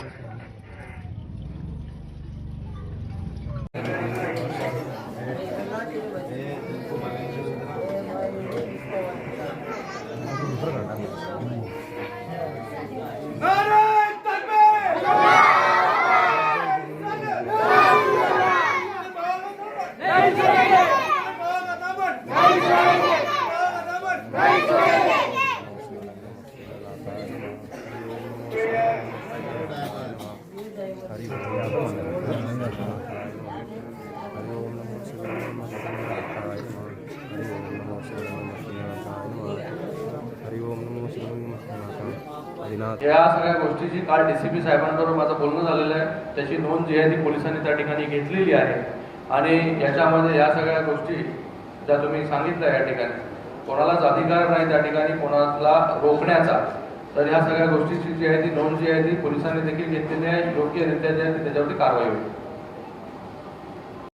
thank या सगळ्या गोष्टीची काल डी सी पी साहेबांबरोबर माझं बोलणं झालेलं आहे. त्याची नोंद जी आहे ती पोलिसांनी त्या ठिकाणी घेतलेली आहे. आणि याच्यामध्ये या सगळ्या गोष्टी ज्या तुम्ही सांगितल्या या ठिकाणी कोणालाच अधिकार नाही त्या ठिकाणी कोणाला रोखण्याचा. तर ह्या सगळ्या गोष्टीची जी आहे ती नोंद जी आहे ती पोलिसांनी देखील घेतलेली आहे. योग्यरित्या जी आहे त्याच्यावरती कारवाई होईल.